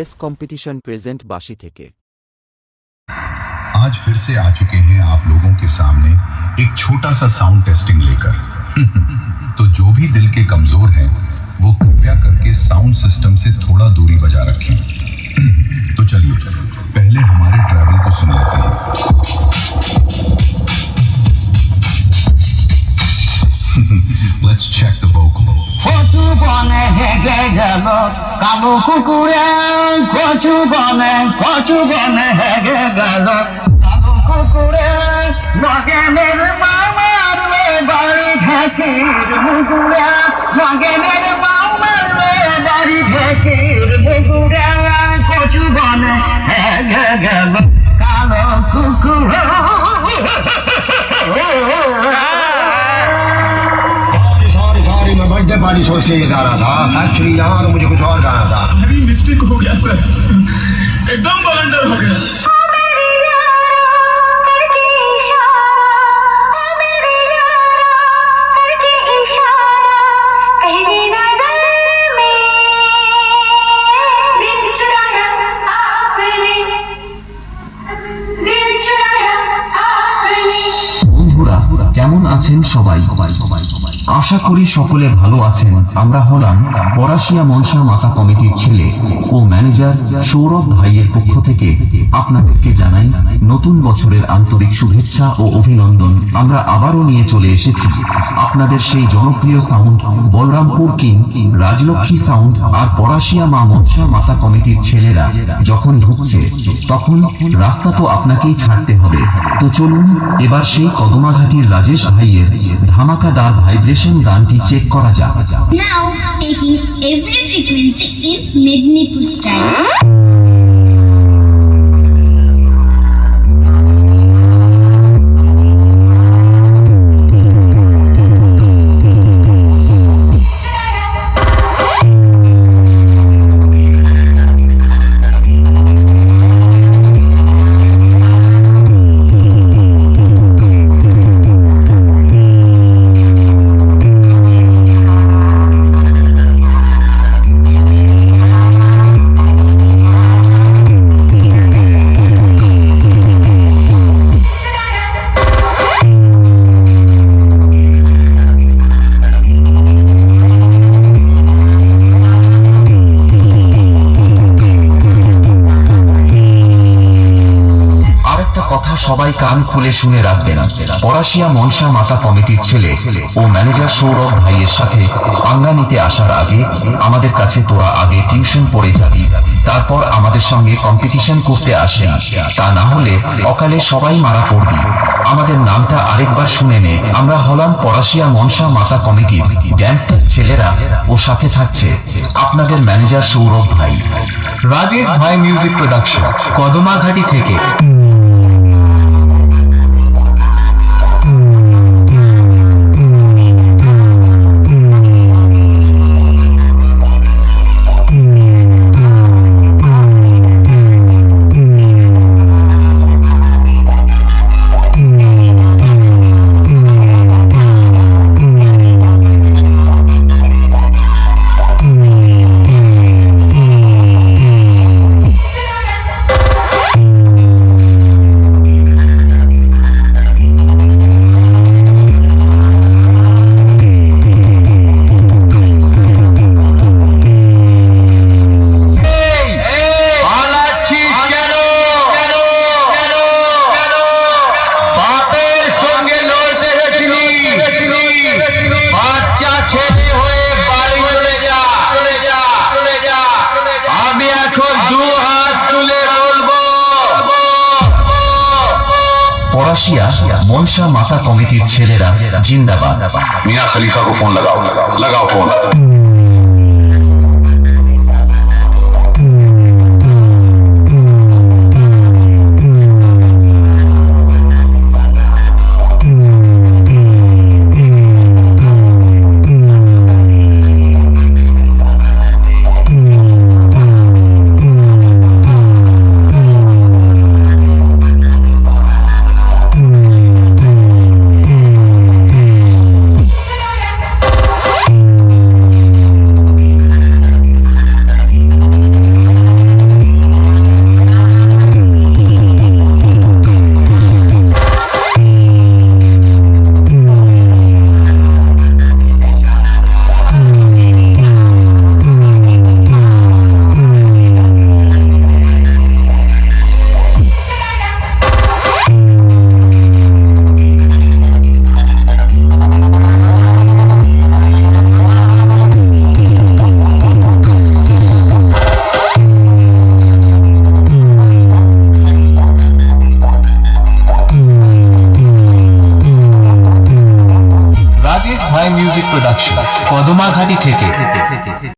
S competition present बाशी থেকে आज फिर से आ चुके हैं आप लोगों के सामने एक छोटा सा साउंड टेस्टिंग लेकर। तो जो भी दिल के कमज़ोर हैं वो कृपया करके साउंड सिस्टम से थोड़ा दूरी बजा रखें। तो चलिए पहले हमारे ट्रैवल को सुन लेते हैं। Let's check the vocal. কালো কুকুরে, কচু বনে কচু বনে হেগে গেল। কালো কুকুরে মগেনের মামার বাড়ি ঢেকির মুকুরে মগেনের মামার বাড়ি ঢেকির মুকুরে কচু বনে হেগে গেল। बर्थडे पार्टी सोच के ये गा रहा था एक्चुअली यहाँ तो मुझे कुछ और गाना था अभी मिस्टेक हो गया सर एकदम बलंडर हो गया বন্ধুরা কেমন আছেন সবাই আশা করি সকলে ভালো আছেন। আমরা হলাম পরাশিয়া মনসা মাতা কমিটির ছেলে ও ম্যানেজার সৌরভ ভাইয়ের পক্ষ থেকে আপনাদেরকে জানাই নতুন বছরের আন্তরিক শুভেচ্ছা ও অভিনন্দন। আমরা আবারও নিয়ে চলে এসেছি আপনাদের সেই জনপ্রিয় sound, Balarampur king, Rajlakshmi sound আর পরাশিয়া মা মনসা মাতা কমিটির ছেলেরা যখন ঢুকছে, তখন রাস্তা তো আপনাকেই ছাড়তে হবে। তো চলুন, এবার সেই কদমাঘাটির রাজেশ ভাইয়ের ধামাকাদার ভাইব্রেশন গানটি চেক করা যাক Now taking every frequency in Mednipur style. কথা সবাই কান খুলে শুনে রাখবেন পরাশিয়া মনসা মাতা কমিটির ছেলে ও ম্যানেজার সৌরভ ভাইয়ের সাথে পাঙ্গা নিতে আসার আগে আমাদের কাছে তোরা আগে টিউশন পড়ে যাবি। তারপর আমাদের সঙ্গে কম্পিটিশন করতে আসবি তা না হলে অকালে সবাই মারা পড়বি। আমাদের নামটা আরেকবার শুনে নে। আমরা হলাম পরাশিয়া মনসা মাতা কমিটির গ্যাংস্টার ছেলেরা ও সাথে থাকছে আপনাদের ম্যানেজার সৌরভ ভাই। রাজেশ ভাই মিউজিক প্রোডাকশন কদমাঘাটি থেকে। ফরাসিয়া মনসা মাতা কমিটির ছেলেরা জিন্দাবাদ। মিনা খলিফা কো ফোন লাগাও লাগাও ফোন। মিউজিক প্রোডাকশন কদমাঘাটি থেকে।